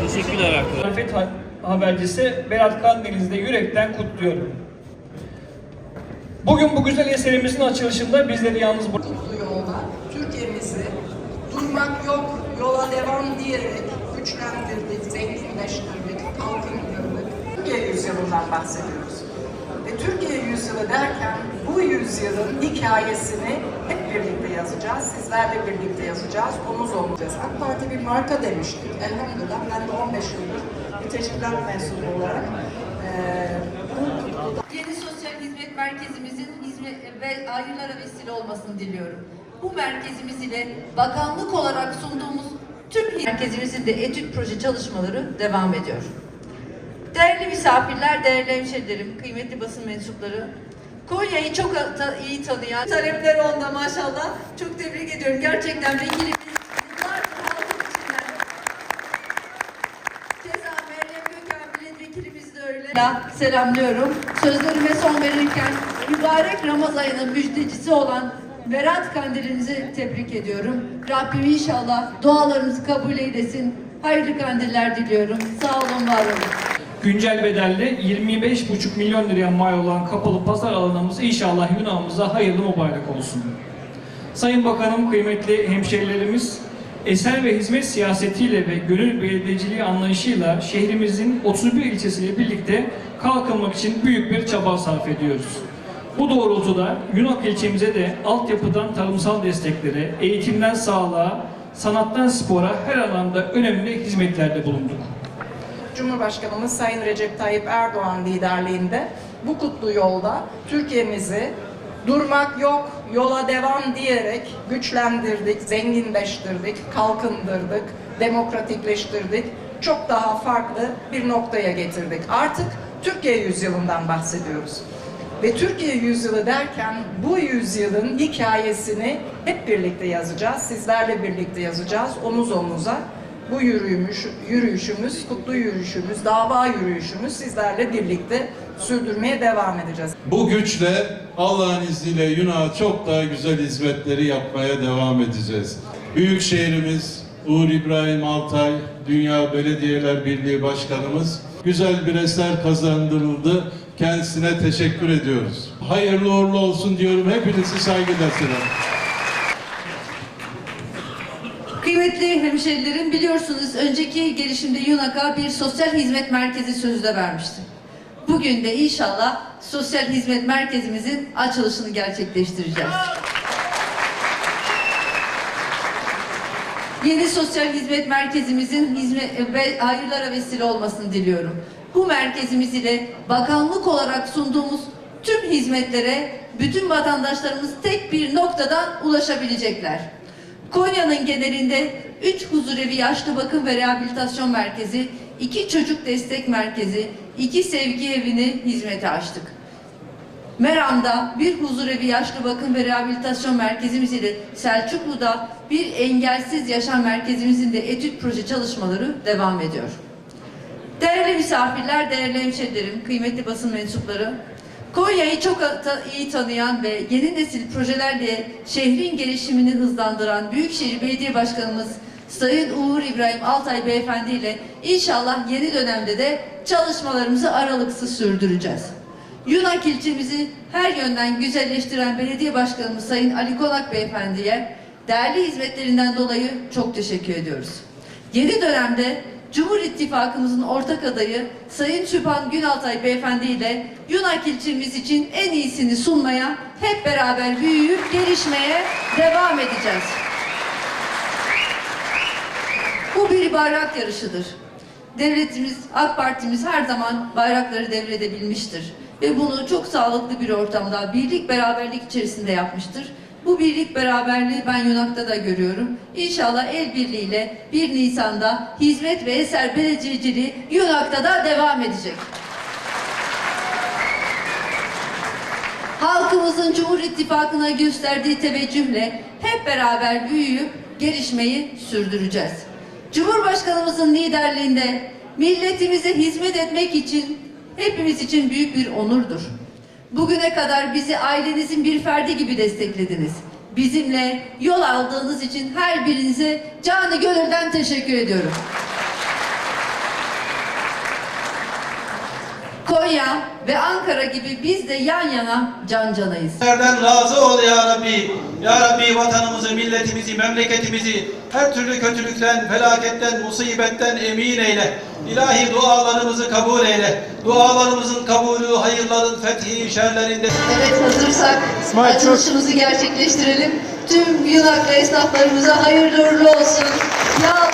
Teşekkürler arkadaşlar. Afet ha- habercisi Berat Kandeniz'i de yürekten kutluyorum. Bugün bu güzel eserimizin açılışında bizleri yalnız bırak- bu yolda Türkiye'mizi durmak yok, yola devam diyerek güçlendirdik, zenginleştirdik, kalkındırdık. Türkiye yüzyılından bahsediyoruz. Ve Türkiye yüzyılı derken bu yüzyılın hikayesini hep birlikte yazacağız. Sizlerle birlikte yazacağız. Omuz omuz. AK Parti bir marka demiştik. Elhamdülillah ben de 15 yıldır bir teşkilat mensubu olarak eee bu Merkezimizin hizmet ve hayırlara vesile olmasını diliyorum. Bu merkezimiz ile bakanlık olarak sunduğumuz tüm merkezimizin de etüt proje çalışmaları devam ediyor. Değerli misafirler, değerli hemşerilerim, kıymetli basın mensupları, Konya'yı çok iyi tanıyan, talepler onda maşallah. Çok tebrik ediyorum. Gerçekten vekilimiz Ya, selamlıyorum. Sözlerime son verirken mübarek Ramazan ayının müjdecisi olan Berat Kandilimizi tebrik ediyorum. Rabbim inşallah dualarımızı kabul eylesin. Hayırlı kandiller diliyorum. Sağ olun, var olun. güncel bedelle 25,5 milyon liraya mal olan kapalı pazar alanımız inşallah Yunan'ımıza hayırlı mübarek olsun. Sayın Bakanım, kıymetli hemşehrilerimiz, eser ve hizmet siyasetiyle ve gönül belediyeciliği anlayışıyla şehrimizin 31 ilçesiyle birlikte kalkınmak için büyük bir çaba sarf ediyoruz. Bu doğrultuda Yunak ilçemize de altyapıdan tarımsal desteklere, eğitimden sağlığa, sanattan spora her alanda önemli hizmetlerde bulunduk. Cumhurbaşkanımız Sayın Recep Tayyip Erdoğan liderliğinde bu kutlu yolda Türkiye'mizi durmak yok, yola devam diyerek güçlendirdik, zenginleştirdik, kalkındırdık, demokratikleştirdik. Çok daha farklı bir noktaya getirdik. Artık Türkiye yüzyılından bahsediyoruz. Ve Türkiye yüzyılı derken bu yüzyılın hikayesini hep birlikte yazacağız. Sizlerle birlikte yazacağız. Omuz omuza bu yürüyüş, yürüyüşümüz, kutlu yürüyüşümüz, dava yürüyüşümüz sizlerle birlikte sürdürmeye devam edeceğiz. Bu güçle Allah'ın izniyle Yunan'a çok daha güzel hizmetleri yapmaya devam edeceğiz. Büyük şehrimiz Uğur İbrahim Altay, Dünya Belediyeler Birliği Başkanımız güzel bir eser kazandırıldı. Kendisine teşekkür ediyoruz. Hayırlı uğurlu olsun diyorum. Hepinizi saygıyla selamlıyorum. Kıymetli hemşerilerim biliyorsunuz önceki gelişimde YUNAK'a bir sosyal hizmet merkezi sözü de vermiştim. Bugün de inşallah sosyal hizmet merkezimizin açılışını gerçekleştireceğiz. Yeni sosyal hizmet merkezimizin hizmet ve hayırlara vesile olmasını diliyorum. Bu merkezimiz ile bakanlık olarak sunduğumuz tüm hizmetlere bütün vatandaşlarımız tek bir noktadan ulaşabilecekler. Konya'nın genelinde 3 huzurevi yaşlı bakım ve rehabilitasyon merkezi, 2 çocuk destek merkezi, 2 sevgi evini hizmete açtık. Meram'da bir huzurevi yaşlı bakım ve rehabilitasyon merkezimiz ile Selçuklu'da bir engelsiz yaşam merkezimizin de etüt proje çalışmaları devam ediyor. Değerli misafirler, değerli hemşerilerim, kıymetli basın mensupları, Konya'yı çok iyi tanıyan ve yeni nesil projelerle şehrin gelişimini hızlandıran Büyükşehir Belediye Başkanımız Sayın Uğur İbrahim Altay Beyefendi ile inşallah yeni dönemde de çalışmalarımızı aralıksız sürdüreceğiz. Yunak ilçemizi her yönden güzelleştiren Belediye Başkanımız Sayın Ali Konak Beyefendi'ye değerli hizmetlerinden dolayı çok teşekkür ediyoruz. Yeni dönemde Cumhur İttifakımızın ortak adayı Sayın Sübhan Günaltay Beyefendi ile Yunak ilçemiz için en iyisini sunmaya hep beraber büyüyüp gelişmeye devam edeceğiz. Bu bir bayrak yarışıdır. Devletimiz, AK Partimiz her zaman bayrakları devredebilmiştir. Ve bunu çok sağlıklı bir ortamda, birlik beraberlik içerisinde yapmıştır. Bu birlik beraberliği ben Yunak'ta da görüyorum. İnşallah el birliğiyle 1 Nisan'da hizmet ve eser belediyeciliği Yunak'ta da devam edecek. Halkımızın Cumhur İttifakı'na gösterdiği teveccühle hep beraber büyüyüp gelişmeyi sürdüreceğiz. Cumhurbaşkanımızın liderliğinde milletimize hizmet etmek için hepimiz için büyük bir onurdur. Bugüne kadar bizi ailenizin bir ferdi gibi desteklediniz. Bizimle yol aldığınız için her birinize canı gönülden teşekkür ediyorum. Konya ve Ankara gibi biz de yan yana can canayız. Bizlerden razı ol ya Rabbi. Ya Rabbi vatanımızı, milletimizi, memleketimizi her türlü kötülükten, felaketten, musibetten emin eyle. İlahi dualarımızı kabul eyle. Dualarımızın kabulü, hayırların fethi, şerlerinde Evet hazırsak açılışımızı gerçekleştirelim. Tüm Yunaklı esnaflarımıza hayırlı uğurlu olsun. Ya